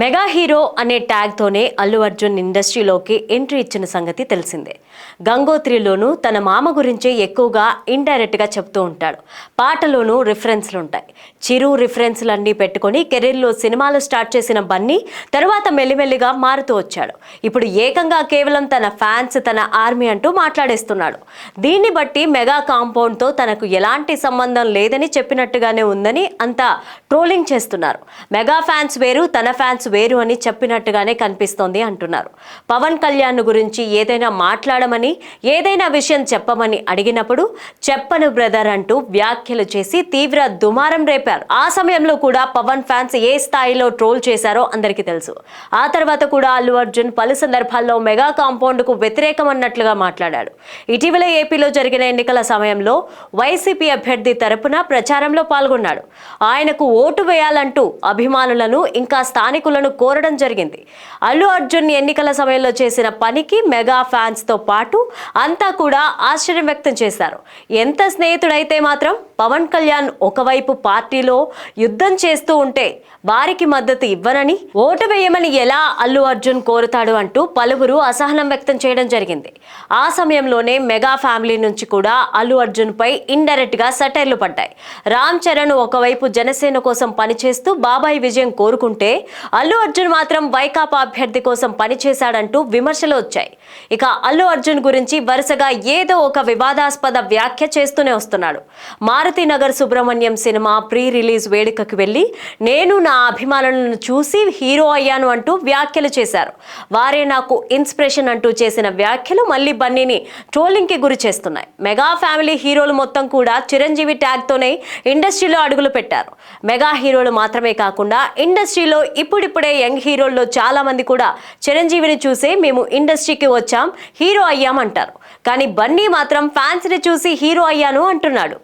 Mega hero అనే ట్యాగ్తోనే అల్లు అర్జున్ ఇండస్ట్రీలోకి entry ఇచ్చిన సంగతి తెలిసిందే. గంగోత్రిలోనూ తన మామ గురించే ఎక్కువగా ఇండైరెక్ట్గా చెప్తూ ఉంటాడు. పాటలోనూ రిఫరెన్స్లు ఉంటాయి చిరు రిఫరెన్స్లు అన్నీ పెట్టుకొని కెరీర్లో సినిమాలు స్టార్ట్ చేసిన బన్నీ తర్వాత మెల్లిమెల్లిగా మారుతూ వచ్చాడు. ఇప్పుడు ఏకంగా కేవలం తన ఫ్యాన్స్ తన ఆర్మీ అంటూ మాట్లాడేస్తున్నాడు. దీన్ని బట్టి మెగా కాంపౌండ్తో తనకు ఎలాంటి సంబంధం లేదని చెప్పినట్టుగానే ఉందని అంతా ట్రోలింగ్ చేస్తున్నారు. మెగా ఫ్యాన్స్ వేరు తన ఫ్యాన్స్ వేరు అని చెప్పినట్టుగానే కనిపిస్తోంది అంటున్నారు. పవన్ కళ్యాణ్ గురించి ఏదైనా మాట్లాడమని ఏదైనా విషయం చెప్పమని అడిగినప్పుడు చెప్పను బ్రదర్ అంటూ వ్యాఖ్యలు చేసి తీవ్ర దుమారం రేపారు. ఆ సమయంలో కూడా పవన్ ఫ్యాన్స్ ఏ స్థాయిలో ట్రోల్ చేశారో అందరికీ తెలుసు. ఆ తర్వాత కూడా అల్లు అర్జున్ పలు సందర్భాల్లో మెగా కాంపౌండ్కు వ్యతిరేకం అన్నట్లుగా మాట్లాడాడు. ఇటీవల ఏపీలో జరిగిన ఎన్నికల సమయంలో వైసీపీ అభ్యర్థి తరపున ప్రచారంలో పాల్గొన్నాడు. ఆయనకు ఓటు వేయాలంటూ అభిమానులను ఇంకా స్థానికులను కోరడం జరిగింది. అల్లు అర్జున్ ఎన్నికల సమయంలో చేసిన పనికి మెగా ఫ్యాన్స్తో పాటు అంతా కూడా ఆశ్చర్యం వ్యక్తం చేశారు. ఎంత స్నేహితుడైతే మాత్రం పవన్ కళ్యాణ్ ఒకవైపు పార్టీలో యుద్ధం చేస్తూ ఉంటే వారికి మద్దతు ఇవ్వనని ఓటు వేయమని ఎలా అల్లు అర్జున్ కోరుతాడు అంటూ పలువురు అసహనం వ్యక్తం చేయడం జరిగింది. ఆ సమయంలోనే మెగా ఫ్యామిలీ నుంచి కూడా అల్లు అర్జున్ పై ఇండైరెక్ట్గా సటైర్లు పడ్డాయి. రామ్ చరణ్ ఒకవైపు జనసేన కోసం పనిచేస్తూ బాబాయ్ విజయం కోరుకుంటే అల్లు అర్జున్ మాత్రం వైకాపా అభ్యర్థి కోసం పనిచేశాడంటూ విమర్శలు వచ్చాయి. ఇక అల్లు అర్జున్ గురించి వరుసగా ఏదో ఒక వివాదాస్పద వ్యాఖ్య చేస్తూనే వస్తున్నాడు. Maruthi Nagar Subramanyam cinema pre release వేడుకకు వెళ్ళి నేను నా అభిమానులను చూసి హీరో అయ్యాను అంటూ వ్యాఖ్యలు చేశారు. వారే నాకు ఇన్స్పిరేషన్ అంటూ చేసిన వ్యాఖ్యలు మళ్ళీ బన్నీని ట్రోలింగ్కి గురి చేస్తున్నాయి. మెగా ఫ్యామిలీ హీరోలు మొత్తం కూడా చిరంజీవి ట్యాగ్తోనే ఇండస్ట్రీలో అడుగులు పెట్టారు. మెగా హీరోలు మాత్రమే కాకుండా ఇండస్ట్రీలో ఇప్పుడు ఇప్పుడిప్పుడే యంగ్ హీరోల్లో చాలా మంది కూడా చిరంజీవిని చూసే మేము ఇండస్ట్రీకి వచ్చాం హీరో అయ్యామంటారు. కానీ బన్నీ మాత్రం ఫ్యాన్స్ని చూసి హీరో అయ్యాను అంటున్నాడు.